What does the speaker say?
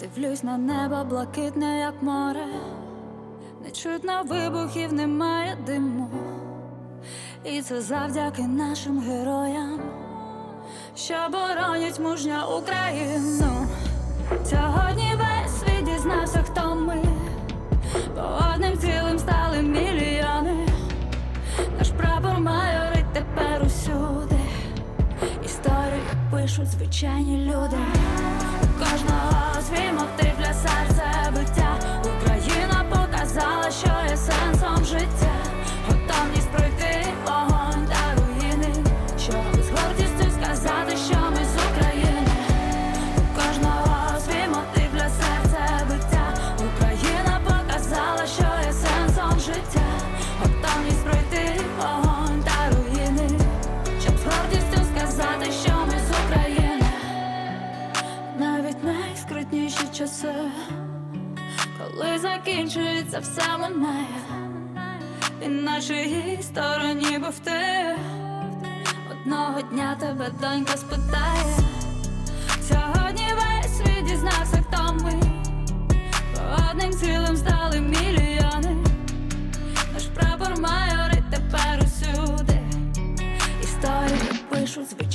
Дивлюсь на небо блакитне, як море, не чутно вибухів, немає диму. І це завдяки нашим героям, що боронять мужня Україну. Пишуть звичайні люди. У кожного свій мотив найскрутніші часи, коли закінчується все минає і на чиїй стороні був ти одного дня тебе донька спитає. Сьогодні весь світ дізнався, хто ми одним цілим стали мільйони. Наш прапор майорить тепер усюди. Історію пишуть звичайно.